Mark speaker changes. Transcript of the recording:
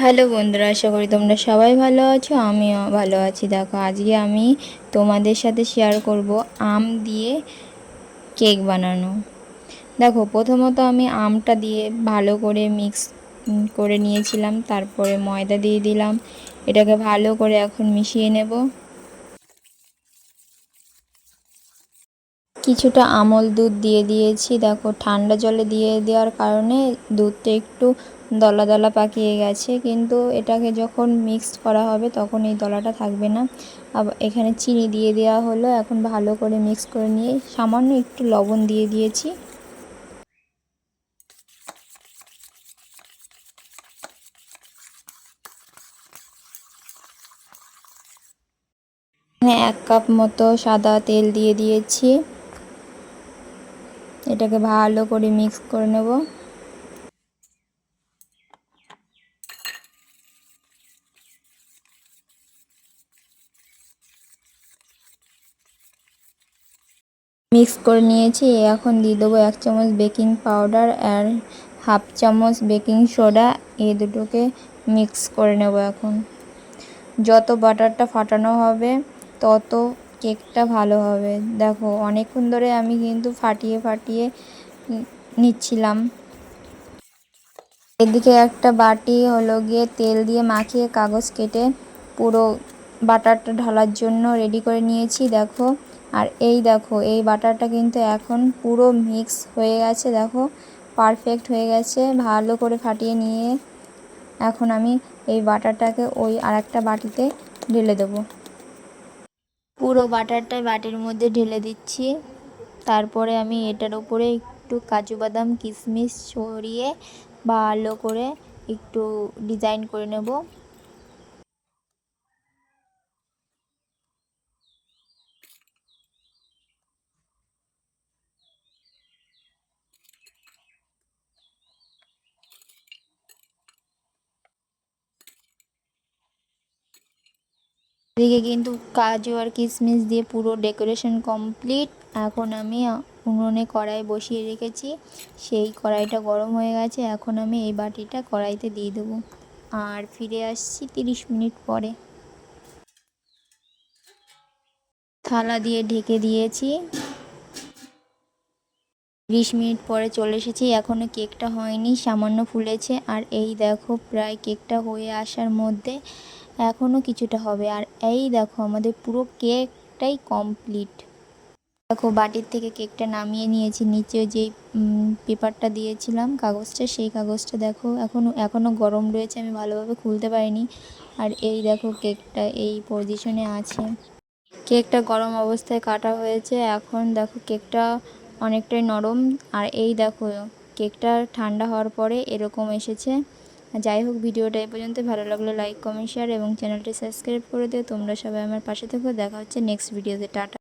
Speaker 1: Hello বন্ধুরা, আশা করি তোমরা সবাই ভালো আছো, আমিও ভালো আছি। দেখো, আজকে আমি তোমাদের সাথে শেয়ার করব আম দিয়ে কেক বানানো। দেখো, প্রথমত আমি আমটা দিয়ে ভালো করে মিক্স করে নিয়েছিলাম, তারপরে ময়দা দিয়ে দিলাম। এটাকে ভালো করে এখন মিশিয়ে নেব। কিছুটা আমল দুধ দিয়ে দিয়েছি। দেখো, ঠান্ডা জলে দিয়ে দেওয়ার কারণে দুধটা একটু দলা দলা পাকিয়ে গেছে, কিন্তু এটাকে যখন মিক্সড করা হবে তখন এই দলাটা থাকবে না। আবার এখানে চিনি দিয়ে দেওয়া হলো, এখন ভালো করে মিক্স করে নিয়ে সামান্য একটু লবণ দিয়ে দিয়েছি। এক কাপ মতো সাদা তেল দিয়ে দিয়েছি। এটাকে ভালো করে মিক্স করে নেব। মিক্স করে নিয়েছি। এখন দিয়ে দেবো এক চামচ বেকিং পাউডার আর হাফ চামচ বেকিং সোডা। এই দুটোকে মিক্স করে নেব এখন। যত বাটারটা ফাটানো হবে, তত কেকটা ভালো হবে। দেখো, অনেকক্ষণ ধরে আমি কিন্তু ফাটিয়ে ফাটিয়ে নিচ্ছিলাম। এদিকে একটা বাটি হলো গিয়ে তেল দিয়ে মাখিয়ে কাগজ কেটে পুরো বাটারটা ঢালার জন্য রেডি করে নিয়েছি। দেখো আর এই দেখো, এই বাটারটা কিন্তু এখন পুরো মিক্স হয়ে গেছে, দেখো পারফেক্ট হয়ে গেছে, ভালো করে ফাটিয়ে নিয়ে এখন আমি এই বাটারটাকে ওই আরেকটা বাটিতে ঢেলে দেবো। পুরো বাটারটা বাটির মধ্যে ঢেলে দিচ্ছি, তারপরে আমি এটার উপরে একটু কাজু বাদাম, কিশমিশ ছড়িয়ে ভালো করে একটু ডিজাইন করে নেব। এদিকে কিন্তু কাজু আর কিশমিশ দিয়ে পুরো ডেকোরেশন কমপ্লিট এখন আমি উনুনে কড়াই বসিয়ে রেখেছি। সেই কড়াইটা গরম হয়ে গেছে। এখন আমি এই বাটিটা কড়াইতে দিয়ে দেবো। আর ফিরে আসছি তিরিশ মিনিট পরে। থালা দিয়ে ঢেকে দিয়েছি। তিরিশ মিনিট পরে চলে এসেছি। এখনও কেকটা হয়নি, সামান্য ফুলেছে। আর এই দেখো, প্রায় কেকটা হয়ে আসার মধ্যে এখনও কিছুটা হবে। আর এই দেখো, আমাদের পুরো কেকটাই কমপ্লিট দেখো, বাটির থেকে কেকটা নামিয়ে নিয়েছি। নিচে যেই পেপারটা দিয়েছিলাম কাগজটা, সেই কাগজটা দেখো এখনও এখনও গরম রয়েছে, আমি ভালোভাবে খুলতে পারিনি। আর এই দেখো, কেকটা এই পজিশনে আছে। কেকটা গরম অবস্থায় কাটা হয়েছে, এখন দেখো, কেকটা অনেকটাই নরম। আর এই দেখো, কেকটা ঠান্ডা হওয়ার পরে এরকম এসেছে। যাই হোক, ভিডিওটা এই পর্যন্ত ভালো লাগল লাইক কমেন্ট শেয়ার এবং চ্যানেলটি সাবস্ক্রাইব করে দিও। তোমরা সবাই আমার পাশে থেকো। দেখা হচ্ছে নেক্সট ভিডিওতে টাটা।